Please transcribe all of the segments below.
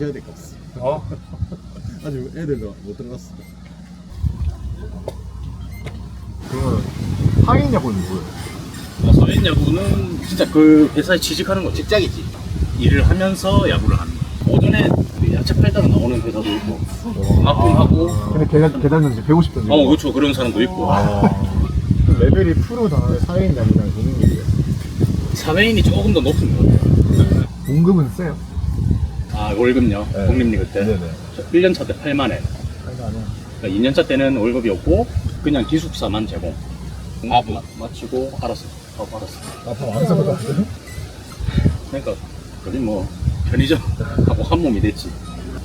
제시해야 될 것 같아. 어? 아직 애들도 못 들어갔어. 그러면 하인 야구는 뭐예요? 어, 서인 야구는 진짜 그 회사에 취직하는 거 직장이지. 일을 하면서 야구를 하는 거. 오전에 그 야채 팔다가 나오는 회사도 있고, 납품하고, 근데 계단 계단 던지 150던지. 어, 그렇죠. 그런 사람도 있고. 아. 그 레벨이 프로 다 사인 야구랑 동일이에요. 사회인이 조금 더 높은 것 같아요. 봉급은 세요. 아, 월급요? 네. 독립리 그 때. 네네. 1년 차 때 8만원. 하여간은 그러니까 2년차 때는 월급이 없고, 그냥 기숙사만 제공. 아, 마, 마치고, 알았어. 아, 알았어. 아파 안 써도 같아요? 그러니까, 거의 뭐, 편의점하고 한 몸이 됐지.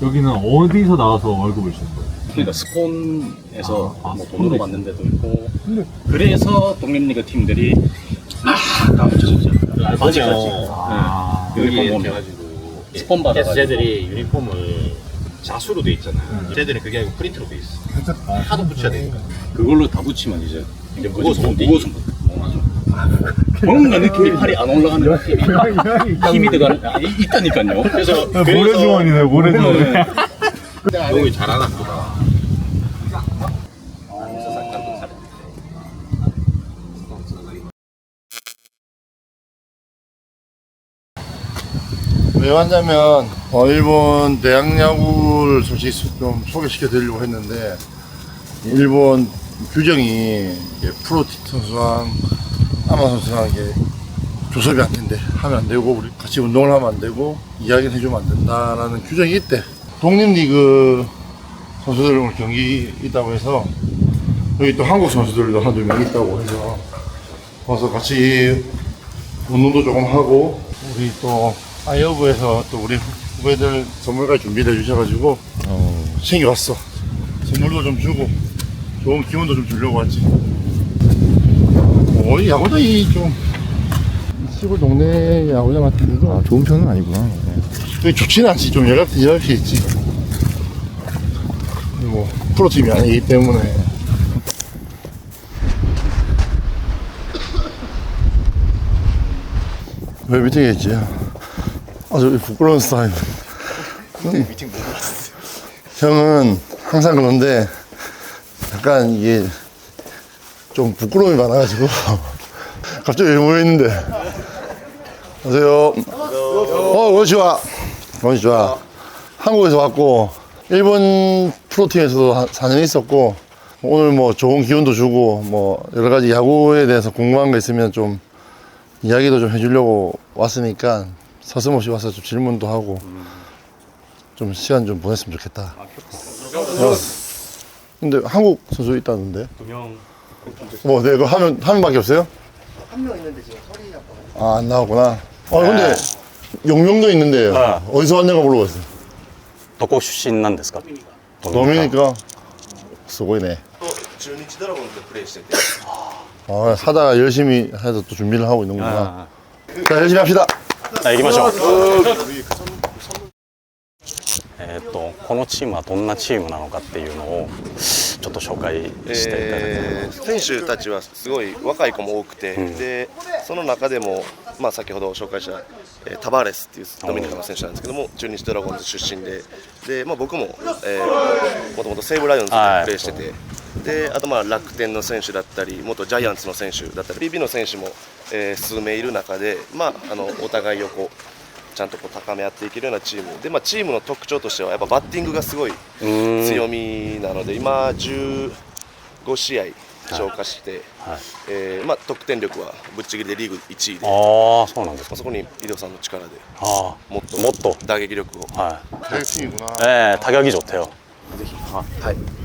여기는 어디서 나와서 월급을 주는 거예요? 그러니까 스폰에서 아, 아, 뭐 돈으로. 받는 데도 있고 근데 그래서 독립리그 팀들이 다 붙여 진짜 아직까지 아, 네. 여기에 유니폼 보면 돼가지고 스폰 받아가지고. 쟤들이 유니폼을 자수로 돼 있잖아요. 쟤들은 그게 아니고 프린트로 돼 있어. 하도 붙여야 되니까. 그걸로 다 붙이면 이제 이제 무거워서 무거워서 못 뛰기. 무거워서 못 맞아 뭔가 느낌이 팔이 안 올라가는 느낌이 힘이 들어가는 아, 이- 있다니까요 그래서 모래주머니네 모래주머니. 여기 잘하나 보다. 왜 왔냐면 어, 일본 대학 야구를 솔직히 좀 소개시켜 드리려고 했는데 일본 규정이 이게 프로 선수랑 아마 선수랑 조섭이 안 된대. 하면 안 되고 우리 같이 운동을 하면 안 되고 이야기를 해주면 안 된다라는 규정이 있대. 독립리그 선수들 오늘 경기 있다고 해서 여기 또 한국 선수들도 한두 명 있다고 해서 와서 같이 운동도 조금 하고 우리 또 아이어브에서 또 우리 후배들 선물까지 준비해 주셔가지고 챙겨왔어. 선물도 좀 주고 좋은 기운도 좀 주려고 왔지. 어, 이 야구장이 좀 시골 동네 야구장 같은데도 아, 좋은 편은 아니구나. 네. 좋지는 않지. 좀 연락 연락이 있지. 뭐 프로팀이 아니기 때문에. 왜 미팅에 있지? 아, 저 부끄러운 스타일. 미팅 못 봤어. 형은 항상 그런데 약간 이게 좀 부끄러움이 많아가지고 갑자기 왜 모여있는데. 안녕하세요. 어, 원시와. 원시와. 한국에서 왔고, 일본 프로팀에서도 한 4년 있었고, 오늘 뭐 좋은 기운도 주고, 뭐 여러 가지 야구에 대해서 궁금한 거 있으면 좀 이야기도 좀 해주려고 왔으니까 서슴없이 와서 좀 질문도 하고 좀 시간 좀 보냈으면 좋겠다. 어. 근데 한국 선수 있다는데? 두명 뭐, 네, 그 하면, 한 명밖에 없어요? 한 명 있는데 지금 소리 아, 안 나왔구나. 아, 근데 용명도 있는데 아. 어디서 왔냐고 물어봤어요. どこ出身なんですか 도미니까 수고이네. 中日ドラゴンズでプレーしてて。 아, 사다가 열심히 해서 또 준비를 하고 있는구나. 자, 열심히 합시다. じゃあ行きましょう。えーっとこのチームはどんなチームなのかっていうのをちょっと紹介していただけえー選手たちはすごい若い子も多くて、でその中でも、まあ、先ほど紹介した、えータバーレスっていうドミニカの選手なんですけども中日ドラゴンズ出身でで、まあ、僕も、えーもともと西武ライオンズでプレーしてて、であとまあ楽天の選手だったり元ジャイアンツの選手だったり BB の選手も、えー、数名いる中で、まあ、あのお互いをこうちゃんとこう高め合っていけるようなチーム。で、まあ、チームの特徴としてはやっぱバッティングがすごい強みなので今、15試合消化して、はいはい、えー、まあ、得点力はぶっちぎりでリーグ1位であそうなんです、ま、そこに井戸さんの力でもっともっと。打撃力を。はい、えー、高木城手を。ぜひ、はい。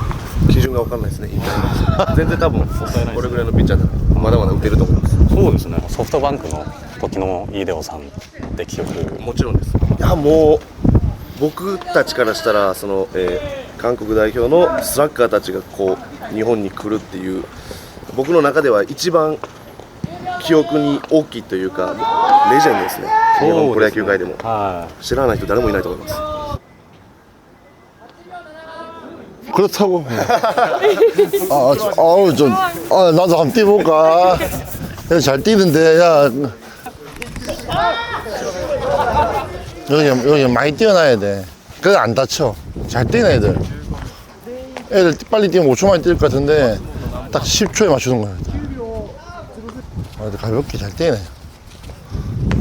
基準が分かんないですね。全然多分これぐらいのピッチャーならまだまだ打てると思います。そうですね。ソフトバンクの時のイデオさんって記憶。もちろんです。いやもう僕たちからしたらその、えー韓国代表のスラッガーたちがこう日本に来るっていう僕の中では一番記憶に大きいというかレジェンドですね。日本プロ野球界でも。は知らない人誰もいないと思います 그렇다고. 아, 저, 아우, 좀, 아, 나도 한번 뛰어볼까. 야, 잘 뛰는데, 야. 여기, 여기 많이 뛰어나야 돼. 그래, 안 다쳐. 잘 뛰는 애들. 애들 빨리 뛰면 5초 만에 뛸 것 같은데, 딱 10초에 맞추는 거야. 아, 가볍게 잘 뛰네.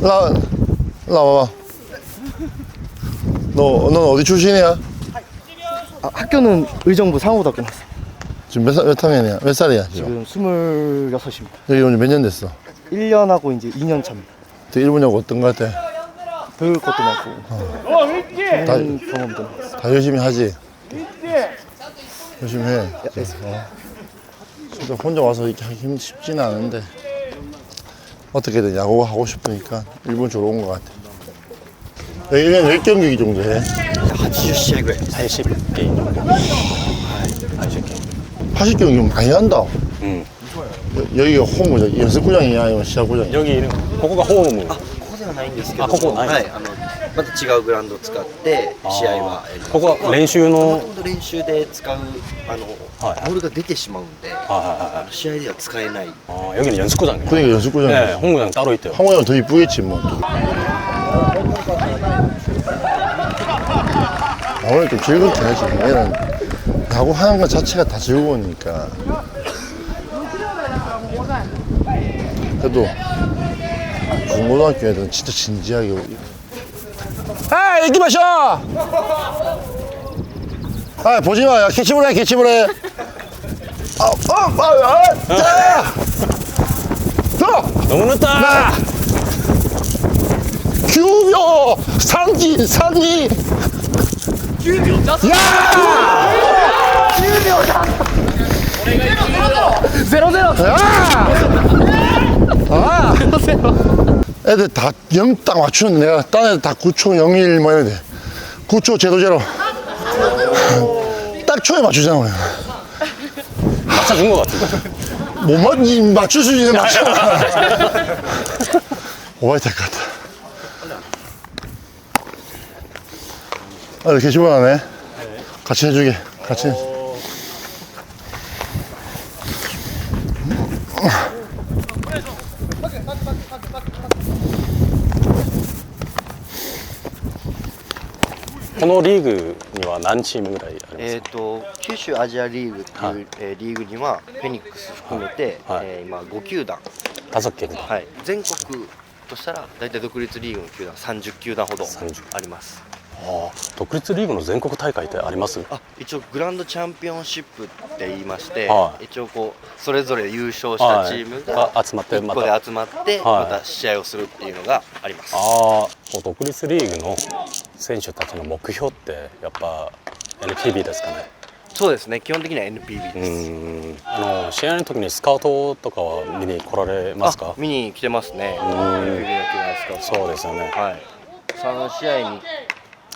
나, 나 와봐. 너, 넌 어디 출신이야? 아, 학교는 의정부 상호고등학교 나왔어요. 지금 몇, 살, 몇 학년이야? 몇 살이야, 지금? 지금 26입니다. 여기 온 지 몇 년 됐어? 1년하고 이제 2년 차입니다. 또 일본 야구 어떤 것 같아? 배울 것도 많고 다, 좋은 경험도 많았어요. 다 열심히 하지? 열심히 해. 어. 진짜 혼자 와서 이렇게 하기 힘, 쉽지는 않은데 어떻게든 야구 하고 싶으니까 일본 쪽으로 온 것 같아. 여기 1년 몇 경기 정도 해? 80試合ぐらい。 80개 정 도. 80개. 80경기 많이 한다. 응. 여, 여기가 홈구장, 연습구장이야? 아니면 시합구장이야? 여기는 ここがホーム。ここではないんですけどあここないはい、あのまた違うグラウンドを使って試合はやりますここは練習のもともと練習で使うあの、はいボールが出てしまうんで、はいはいはいあの試合では使えない 아, 여기는 연습구장이에요. 그러니까 연습구장이야. 네, 홍구장 따로 있대요. 한국이랑 더 이쁘겠지 뭐. 아무래도 좀 즐겁게 하지. 얘는 야구 하는 것 자체가 다 즐거우니까. 그래도 중고등학교 애들은 진짜 진지하게. 아, 이기 마셔! 아, 보지 마. 야, 캐치볼 해, 캐치볼 해. 아, 아, 아, 아, 자! 자! 너무 늦다! 규묘 야! 제로 제로. 아! 애들 다영딱 맞추는데 내가 딴 애들 다 9초 01 뭐 이래 돼. 9초 제도 제로. 딱 초에 맞추잖아 우리. 맞춰준 것 같은데. 못 맞, 맞출 수 있는 맞춰. 오바이 될것 같아 아 이렇게 시원하네 같이 해주게 같이 해.このリーグには何チームぐらいありますえっ、と九州アジアリーグっていう、はいえーリーグにはフェニックス含めて、はいえー今5球団、か다섯 개ぐらい。はい、全国としたら大体独立リーグの球団30球団ほど30あります ああ独立リーグの全国大会ってあります？あ一応グランドチャンピオンシップって言いまして、はい。一応こうそれぞれ優勝したチームがはい集まって1個また。で集まってはい。また試合をするっていうのがあります、ああこう独立リーグの選手たちの目標ってやっぱ NPB ですかね？そうですね。基本的には NPB うです、あの試合の時にスカウトとかは見に来られますか？あ見に来てますね。そうですよね。はい。3試合に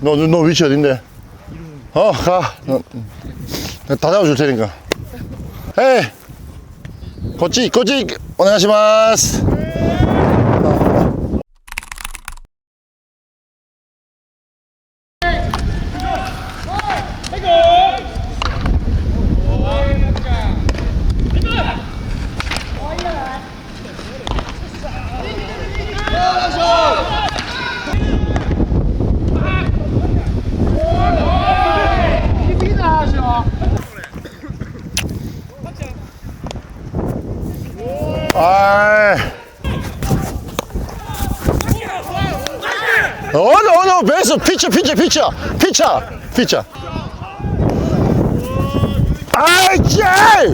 너, 너 위치 어딘데? 어, 가. 너, 내가 다 잡아줄 테니까. 에이! 고치, 고치! 오네가시마스! 아이. 어느, 베이스, 피쳐, 피쳐, 피쳐, 피쳐, 피쳐. 아이, 짜!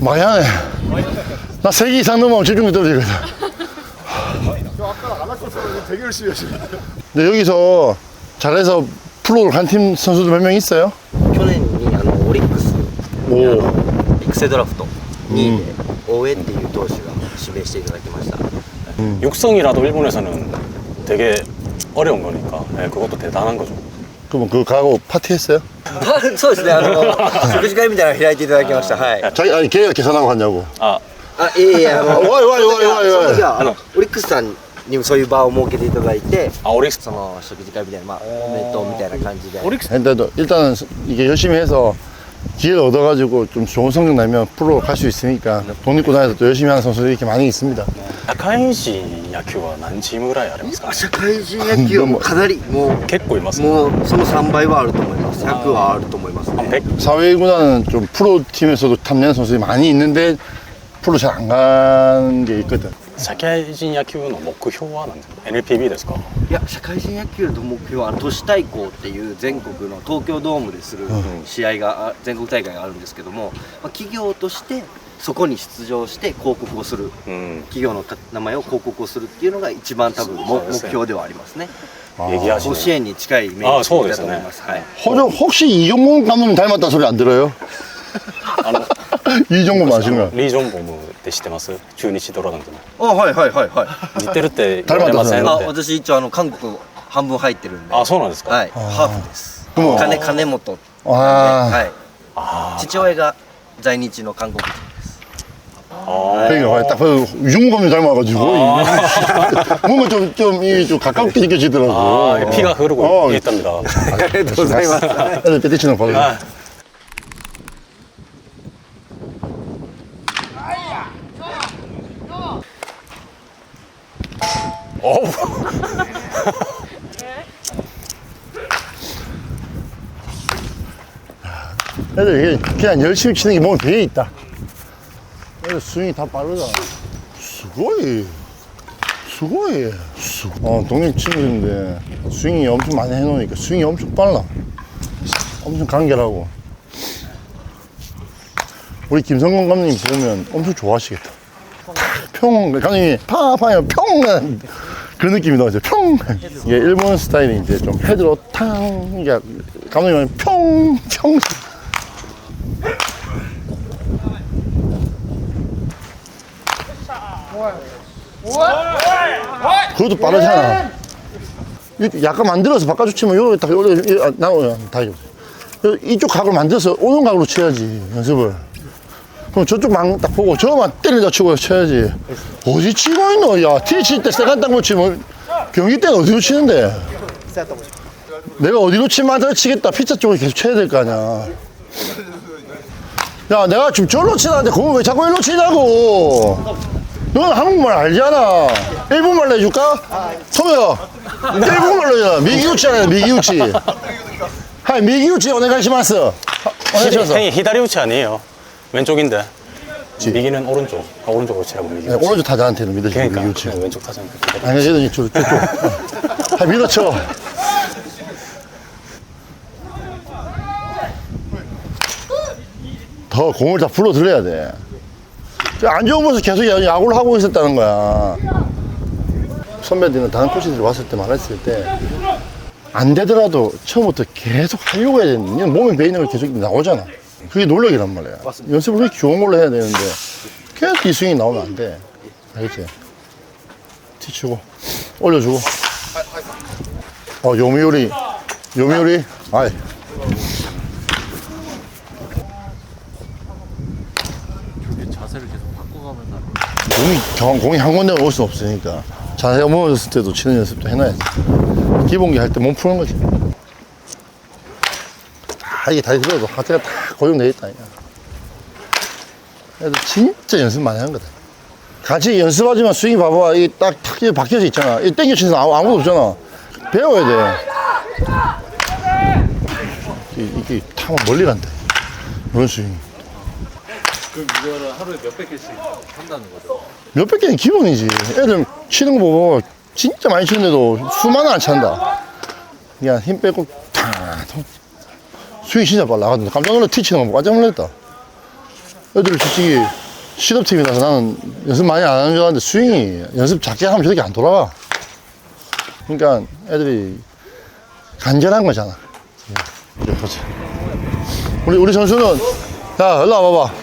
많이 하네. 나세개 이상 넘으면 집중력 떨어지거든. 저 아까 안 아꼈어요. 되게 열심히 하시네. 근데 여기서 잘해서 프로를 간 팀 선수들 몇 명 있어요? 去年にあのオリックスにあの育成ドラフト2位で大江っていう投手が指名していただきました 육성이라도 일본에서는 되게 어려운 거니까 예, 그것도 대단한 거죠. 그러면 그거 가고 파티했어요? そうですねあの食事会みたいなの開いていただきましたはい、 자기 아니 걔가 계산하고 갔냐고. 아 あいえいえあの 와이 와이 와이 와이 その 와이. 時はあのオリックスさん にもそういう場を設けていただいて 아 오릭스 その食事会みたいなまあお弁当みたいな感じで 근데도 일단은 이게 열심히 해서 기회를 얻어가지고 좀 좋은 성적 내면 프로 갈 수 있으니까 독립구단에서 또 열심히 하는 선수들이 이렇게 많이 있습니다. 社会人野球は何チームぐらいありますか社会人野球はもうかなりも結構いますうもうその3倍はあると思います100はあると思いますね 100? 사회구단은 좀 프로 팀에서도 탐내는 선수들이 많이 있는데 프로 잘 안 간 게 있거든. 社会人野球の目標は何ですか？NPB ですか？いや社会人野球の目標は都市対抗っていう全国の東京ドームでする試合が、全国大会があるんですけども、まあ、企業としてそこに出場して広告をする、うん、企業の名前を広告をするっていうのが一番多分、ね、目標ではありますね。甲子園に近いイメージだと思います。ほ저 혹시 이종공 감독님 닮았다 소리 안 들어 요? 이종공 맞으신가 요? 리종공 って知ってます中日ドラゴンズのあはいはいはいはい似てるって言われませんあって私一応あの韓国半分入ってるんであそうなんですか、はいハーフですもう金金本あはい父親が在日の韓国人です 그러니까 딱 봐도 이종범이 닮아가지고 뭔가 좀, 좀, 이좀 가깝게 느껴지더라고. 아 피가 흐르고 어, 있답니다 ありがとうございます 애들 뼈대치는 거 봐요. 어우 애들 이게 그냥 열심히 치는 게 몸에 배에 있다. 애들 스윙이 다 빠르다. 수고이. 수고이. 수. 어, 동네 친구인데 스윙이 엄청 많이 해놓으니까 스윙이 엄청 빨라. 엄청 간결하고. 우리 김성건 감독님 보면 엄청 좋아하시겠다. 평, 감독님이 파파면 평! 그 느낌이 나죠. 평! 이게 일본 스타일이 이제 좀 헤드로 탕! 이게 감독님은 평! 평! 그것도 빠르잖아. 약간 만들어서 바꿔서 치면 요렇게 딱, 요렇게, 아, 나오야. 다. 이쪽 각을 만들어서 오는 각으로 쳐야지, 연습을. 그럼 저쪽 망 딱 보고 저만 때리다 치고 쳐야지. 어디 치고 있노? 야, 티 칠 때 세간 땅으로 치면 경기 때는 어디로 치는데? 내가 어디로 치면 안 치겠다. 피자 쪽으로 계속 쳐야 될 거 아니야. 야, 내가 지금 저로 치는데 그걸 왜 자꾸 일로 치냐고. 넌 한국말 알잖아. 일본말로 해줄까? 소매야. 일본말로 해라. 미기우치 알아, 미기우치. 하이, 미기우치 오네가시마스. 오네가시마스. 형이 히다리 우치 아니에요 왼쪽인데 미기는 오른쪽 아, 오른쪽으로 치라고 미기 네, 오른쪽 타자한테는 믿어주고 그러니까 미기우치. 그냥 왼쪽 타자는 히다리 아니, 저쪽, 저쪽. 어. 하이, 믿어쳐. 더 공을 다 불러 들여야 돼. 저안 좋은 모습 계속 야- 야구를 하고 있었다는 거야. 선배들은 다른 코치들이 왔을 때 말했을 때, 안 되더라도 처음부터 계속 하려고 해야 그냥 몸에 배이는 걸 계속 나오잖아. 그게 노력이란 말이야. 연습을 그렇게 좋은 걸로 해야 되는데, 계속 이 스윙이 나오면 안 돼. 알겠지? 티치고, 올려주고. 어, 요미요리. 요미요리. 아이. 공이, 경, 공이 한 군데 올 수 없으니까. 자세가 무너졌을 때도 치는 연습도 해놔야지. 기본기 할 때 몸 푸는 거지. 다 이게 다리 들어도 하체가 다 고정되어 있다. 이거. 애들 진짜 연습 많이 하는 거다. 같이 연습하지만 스윙 봐봐. 이게 딱, 탁, 이렇게 박혀져 있잖아. 이 땡겨 치는 사람 아무- 아무도 없잖아. 배워야 돼. 이게, 이게 타면 멀리 간다. 이런 스윙. 그럼 이거를 하루에 몇백 개씩 한다는 거죠? 몇백 개는 기본이지. 애들 치는 거 보고 진짜 많이 치는데도 수많은 안 찬다. 그냥 힘 빼고 탁. 스윙 진짜 빨라. 나도 깜짝 놀라 티 치는 거 보고 깜짝 놀랐다. 애들 솔직히 실업팀이라서 나는 연습 많이 안 하는 줄 알았는데 스윙이 연습 작게 하면 저렇게 안 돌아가. 그러니까 애들이 간절한 거잖아. 이제 보자. 우리, 우리 선수는, 야, 일로 와봐봐.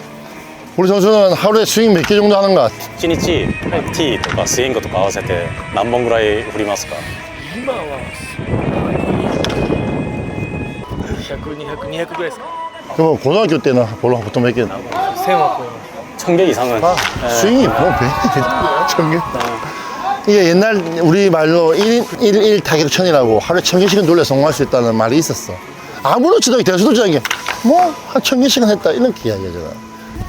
우리 선수는 하루에 스윙 몇 개 정도 하는가? 1日ティーとかスイングとか合わせて何本ぐらい振りますか今は 100200,200ぐらいですか 그러면 고등학교 때는 볼로 보통 몇 개? 1000は超えます 천 개 이상은 스윙이 뭐, 배, 천 개? 이게 옛날 우리 말로 1, 1, 1 타격 천이라고 하루에 천 개씩은 돌려 성공할 수 있다는 말이 있었어. 아무렇지도 않게 대수도 않게 뭐, 한 천 개씩은 했다. 이렇게 이야기하잖아.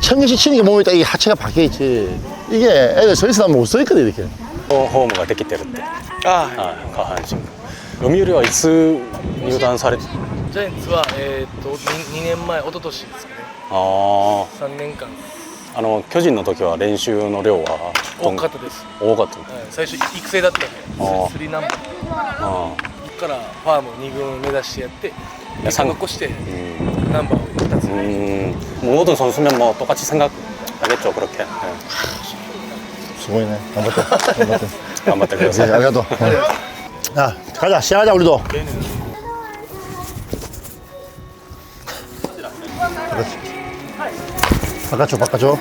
천 개씩 치는 게 몸이 딱 이 하체가 박혀 있지. 이게 애들 서 있으면 못 서 있거든, 이렇게. ホームができてるってあはい下半身読売はいつ入団されて ジャイアンツは、えー、と 2, 年前一昨年ですかねあー3年間あの巨人の時は練習の量は多かったです、多かったはい、最初育成だったんであースリーナンバーあここからファーム2軍目指してやってや1個残してーうんナンバーを2つ음, 모든 선수면 뭐 똑같이 생각하겠죠 그렇게 네. 수고했네.頑張って. 頑張ってください 네, 아리가또. 야, 가자. 시작하자, 우리도. 바꿔줘, 바꿔줘.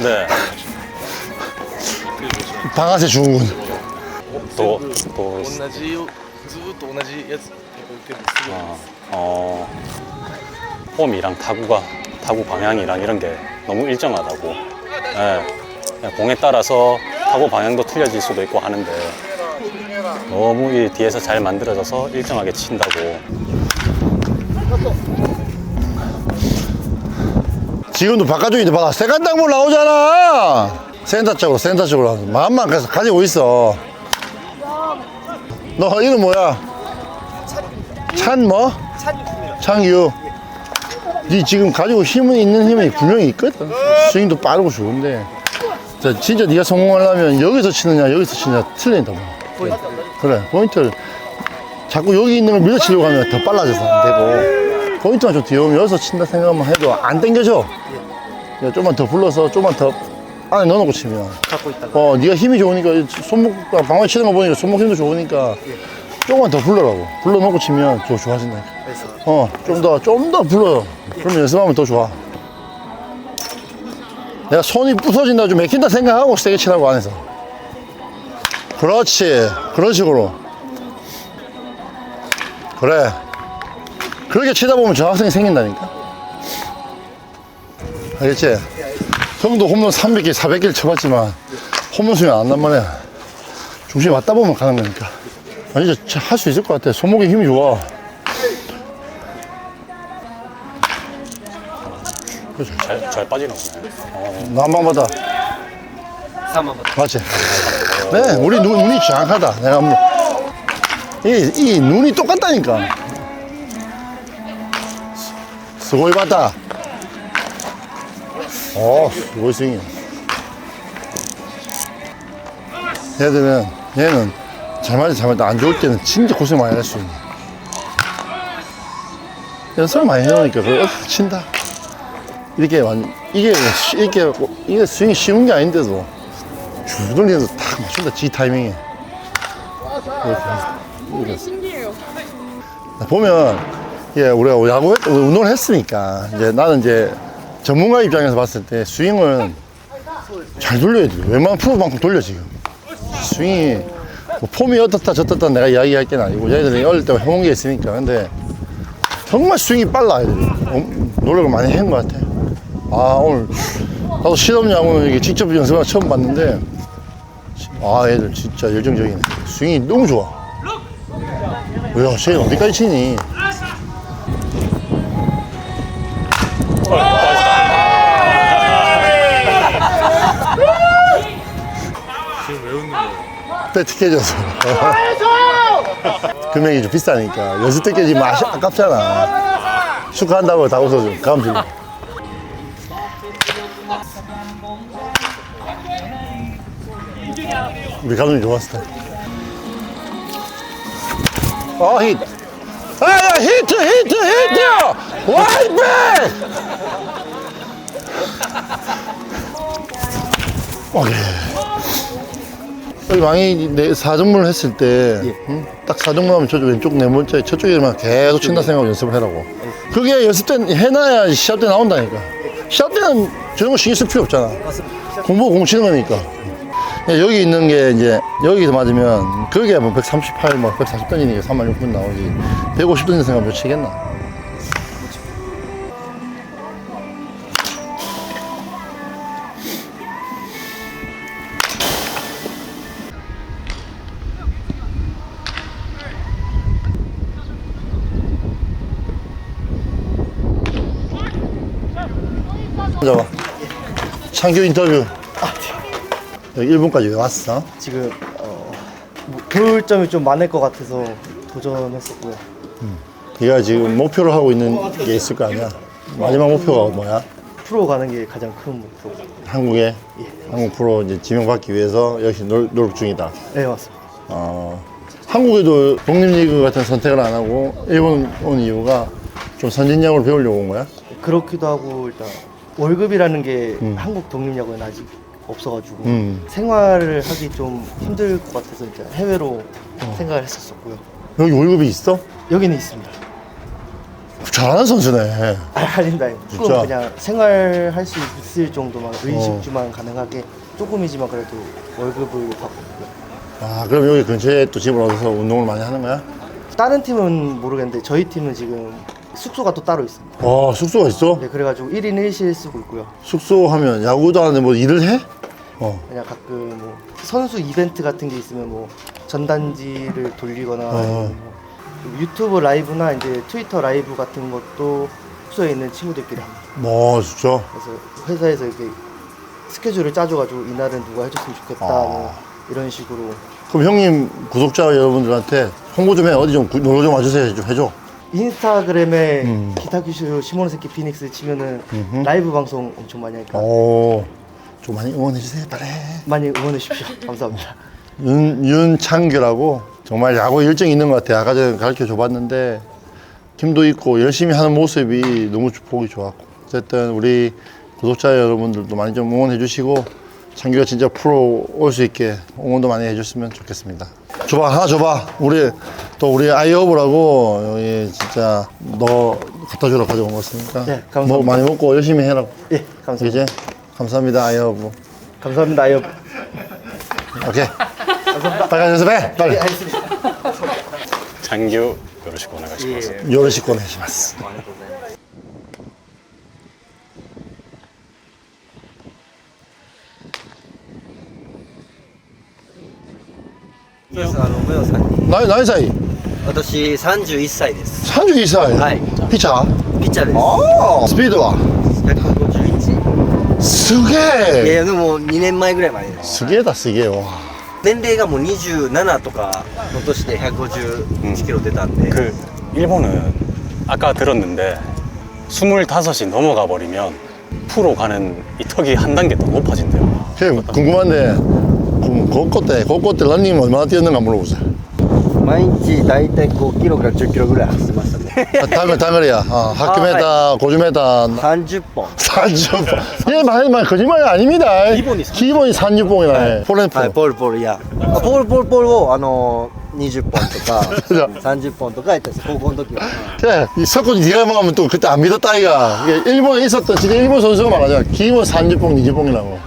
네. 방아쇠 주군. 또, 또 同じよずーっと同じやつやっぱ打ってるんですすごい 어, 어, 폼이랑 타구가 타구 방향이랑 이런 게 너무 일정하다고. 예. 그냥 공에 따라서 타구 방향도 틀려질 수도 있고 하는데 너무 이 뒤에서 잘 만들어져서 일정하게 친다고. 지금도 바꿔주는데 봐라. 세간 당볼 나오잖아. 센터 쪽으로, 센터 쪽으로. 마음만 가서 가지고 있어. 너 이름 뭐야? 찬 뭐? 창유. 네 지금 가지고 힘은 있는 힘이 분명히 있거든. 스윙도 빠르고 좋은데. 자, 진짜 네가 성공하려면 여기서 치느냐 여기서 치느냐 틀린다 뭐. 그래 포인트를 자꾸 여기 있는 걸 밀어치려고 하면 더 빨라져서 안 되고. 포인트만 좀 뒤에 오면 여기서 친다 생각만 해도 안 당겨져. 야, 좀만 더 불러서 좀만 더 안에 넣어놓고 치면. 갖고 있다가. 어 네가 힘이 좋으니까 손목 방망이 치는 거 보니까 손목 힘도 좋으니까 조금만 더 불러라고. 불러놓고 치면 더 좋아진다. 어좀 더 좀 더 불러. 그러면 연습하면 더 좋아. 내가 손이 부서진다 좀 맥힌다 생각하고 세게 치라고 안에서 그렇지. 그런 식으로. 그래. 그렇게 치다 보면 저학생이 생긴다니까. 알겠지? 형도 홈런 300개, 400개를 쳐봤지만, 홈런 수면 안 난 말이야. 중심에 맞다 보면 가는 거니까. 아니, 저할수 있을 것 같아. 손목에 힘이 좋아. 잘, 잘 빠지는 거네 어. 나만 받아. 3만 받아. 맞지? 네, 우리 눈, 눈이 정확하다. 내가 뭐, 이, 이 눈이 똑같다니까. 스- 스고이 봤다. 어, 스고이 스윙이야. 얘들은, 얘는 잘 맞아, 잘 맞아. 안 좋을 때는 진짜 고생 많이 할 수 있네. 연습 많이 해놓으니까 그걸 어떻게 친다. 이렇게 완, 이게, 쉬- 이렇게, 이게 스윙이 쉬운 게 아닌데도 주둥이에서 탁 맞춘다 지 타이밍에. 이렇게 신기해요. 보면 예 우리가 야구 했- 운동을 했으니까 이제 나는 이제 전문가 입장에서 봤을 때 스윙은 잘 돌려야 돼. 웬만한 프로만큼 돌려 지금. 스윙이 뭐 폼이 어떻다 저떻다 내가 이야기할 게 아니고 얘들이 어릴 때 해본 게 있으니까. 근데 정말 스윙이 빨라 애들이. 어, 노력을 많이 한 것 같아. 아 오늘 나도 실업 야구는 이게 직접 연습을 처음 봤는데 아 애들 진짜 열정적이네 스윙이 너무 좋아 야 쟤 어디까지 치니 배우는 거예요. 배트 깨져서. 금액이 좀 비싸니까. 연습 때 깨지면 아깝잖아. 축하한다고 다 웃어줘. 질문. 우리 감독님 좋았을 때. 어, 히트. 아, 야, 히트, 히트, 히트! 와이백! 오케이. 여기 왕이 내 사정문을 했을 때, 응? 딱 사정문 하면 저쪽 왼쪽 네 번째, 저쪽에만 계속 친다 생각하고 연습을 해라고. 그게 연습 때 해놔야 시합 때 나온다니까. 시합 때는 저런 거 신경 쓸 필요 없잖아. 공부 공 치는 거니까. 야, 여기 있는 게 이제, 여기서 맞으면, 그게 뭐 138, 뭐 140 던지니까 3만 6분 나오지. 150 던지는 생각 못 치겠나? 잡아. 창규 인터뷰. 여기 1분까지 왜 왔어? 지금 어, 뭐 배울 점이 좀 많을 것 같아서 도전했었고요. 네가 지금 목표로 하고 있는 게 있을 거 아니야? 마지막 목표가 뭐야? 프로 가는 게 가장 큰 목표. 한국에 한국 프로 이제 지명받기 위해서 역시 노, 노력 중이다. 네 맞습니다. 어, 한국에도 독립리그 같은 선택을 안 하고 일본 온 이유가 좀 선진야구를 배우려고 온 거야? 그렇기도 하고 일단 월급이라는 게 한국 독립야구는 아직 없어가지고 음. 생활을 하기 좀 힘들 것 같아서 이제 해외로 생각을 했었었고요. 여기 월급이 있어? 여기는 있습니다. 잘하는 선수네. 아, 아닙니다. 조금 진짜? 그냥 생활할 수 있을 정도만 의식주만 가능하게 조금이지만 그래도 월급을 받고 있고요. 아, 그럼 여기 근처에 또 집을 얻어서 운동을 많이 하는 거야? 다른 팀은 모르겠는데 저희 팀은 지금 숙소가 또 따로 있습니다. 와, 숙소가 있어? 네, 그래가지고 1인 1실 쓰고 있고요. 숙소 하면 야구도 하는데 뭐 일을 해? 어. 그냥 가끔 뭐 선수 이벤트 같은 게 있으면 뭐 전단지를 돌리거나 어. 아니면 뭐 유튜브 라이브나 이제 트위터 라이브 같은 것도 숙소에 있는 친구들끼리 합니다. 뭐, 진짜? 그래서 회사에서 이렇게 스케줄을 짜줘가지고 이날은 누가 해줬으면 좋겠다 아. 뭐 이런 식으로 그럼 형님 구독자 여러분들한테 홍보 좀 해. 어디 좀 구- 놀러 좀 와주세요. 좀 해줘. 인스타그램에 음. 기타 큐슈 시모노세키 피닉스 치면은 라이브 방송 엄청 많이 하니까 오, 좀 많이 응원해 주세요. 빨리. 많이 응원해 주십시오. 감사합니다. 윤, 윤창규라고 정말 야구 열정이 있는 것 같아요. 아까 전에 가르쳐 줘봤는데 힘도 있고 열심히 하는 모습이 너무 보기 좋았고 어쨌든 우리 구독자 여러분들도 많이 좀 응원해 주시고 창규가 진짜 프로 올 수 있게 응원도 많이 해줬으면 좋겠습니다. 줘봐 하나 줘봐 우리 또 우리 아이오브라고 여기 진짜 너 갖다 주러 가져온 거 있으니까 네, 예, 감사합니다. 뭐 많이 먹고 열심히 해라고 예, 감사합니다. 이제 감사합니다 아이오브 감사합니다. 아유, 오케이 빨리 연습해 빨리 예, 알겠습니다. 장교 요러시고 나가시고 예. 요러시고 내시마스 그래서 안 온 거예요, 사장님. 나이 나이 사이 私、31歳です。 32살. 하이. 피차. ピッチャーです。 오. 스피드와 151。い 스게. やいや、でも2年前ぐらいまでです。 스게다 스게 와. 年齢がもう27とかの年で151キロ出たんで、 그 일본은 아까 들었는데 25이 넘어가 버리면 프로 가는 이 턱이 한 단계 더 높아진대요. 형 궁금한데 그럼 고고 때 고고 때 런닝 얼마나 뛰었는가 물어보세요. 毎日大体5キロから10キロぐらい走ってましたね。 아, 당근 당근이야. 어, 학교메다 고주메다 30本。 30번. 예, 말, 말, 거짓말이 아닙니다. 기본이, 기본이 30번이나 해. 포렌프. はい、ポールポールいや。あポールポールポールを、あのー、20本とかじゃあ30本とかやったんです高校の時は。 야, 이 석훈이 네가 먹으면 또 그때 안 믿었다, 이가. 이게 일본에 있었던, 진짜 일본 선수가 말하잖아. 기본 30봉, 20봉이라고.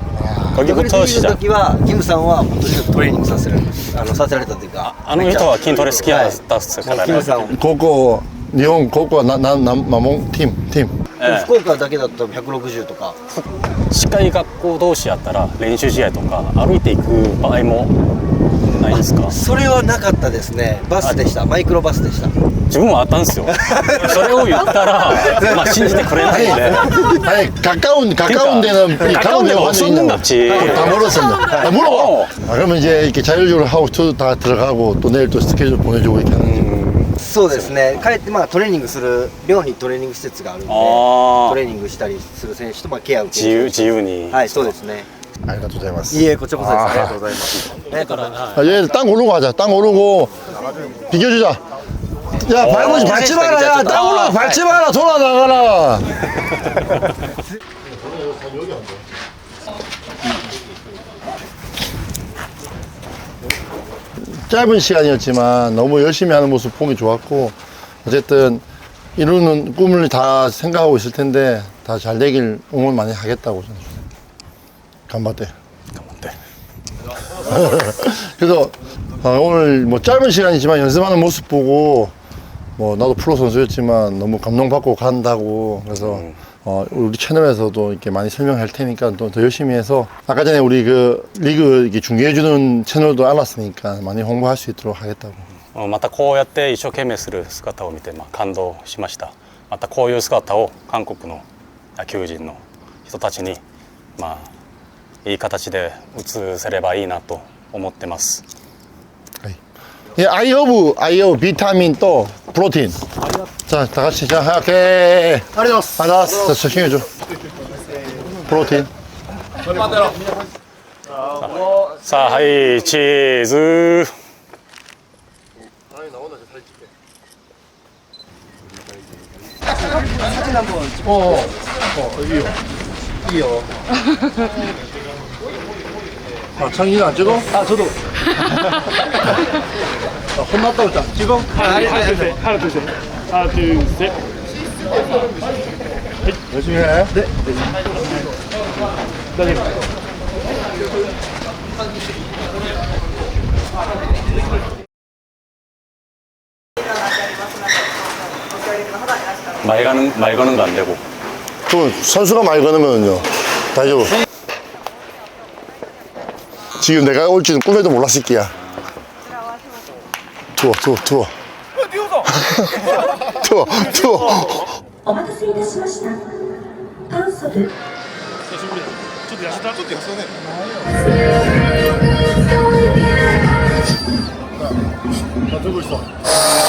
逆に投資の時はキムさんはとにかくトレーニングさせるあのさせられたというかあの人は筋トレ好きやったっすからね、はい、高校日本高校はなななんまあもんティムティム、ええ、福岡だけだと160とか。しっかり学校同士やったら練習試合とか歩いていく場合もないですかそれはなかったですねバスでしたマイクロバスでした自分はあったんですよそれを言ったらまあ信じてくれないんで 아니 가까운 가까운 데는 이 가까운 데가 없었는 없지. 다 멀었습니다. 아, 물어봐. 아, 그러면 이제 이렇게 자율적으로 하고 투다 들어가고 또 내일 또 스케줄 보내주고 이렇게 하는 거죠. そうですね帰ってまあトレーニングする寮にトレーニング施設があるんであートレーニングしたりする選手とまあケアを受け自由自由にはいそうですね 알가도 고자이마스. いえこちらこそですありがとうございますだから 아, 얘땅 고르고 하자. 땅 고르고 비켜주자. 야 밟지 밟지 마라. 야, 땅 올라 밟지 마라. 돌아 나가라. 짧은 시간이었지만 너무 열심히 하는 모습 보기 좋았고 어쨌든 이루는 꿈을 다 생각하고 있을 텐데 다 잘 되길 응원 많이 하겠다고 저는 간바대 간바대 그래서 어, 오늘 뭐 짧은 시간이지만 연습하는 모습 보고 뭐 나도 프로 선수였지만 너무 감동받고 간다고 그래서 어, 우리 채널에서도 이렇게 많이 설명할 테니까 또 더 열심히 해서 아까 전에 우리 그 리그 이렇게 중계해주는 채널도 알았으니까 많이 홍보할 수 있도록 하겠다고 あまたこうやって一生懸命する姿を見て、まあ、感動しましたまたこういう姿を韓国の野球人の人たちにまあ いい形で映せればいいなと思ってます 예, 아이허브, 아이허브 비타민 또 프로틴. 자, 다 같이 자, 오케이. 아리다스. 아리다스. 자, 조심해줘. 프로틴. さあはいチーズ 사진 한번 찍 어, 어, 어, 이요. 이요. 아, 창이는 안 찍어? 아 저도 아, 혼났다고 자, 찍어? 하나 둘 셋 하나 둘 셋 하나 둘 셋 열심히 해. 네. 말 가는 말 거는 거안 되고 그 선수가 말 거는면요. 다이죠. 지금 내가 올 줄은 꿈에도 몰랐을 끼야. 투어, 투어, 투어. 투어, 투어. お待たせいたしましたパンソルちょっと痩せたちょっと痩せたね 들고 있어.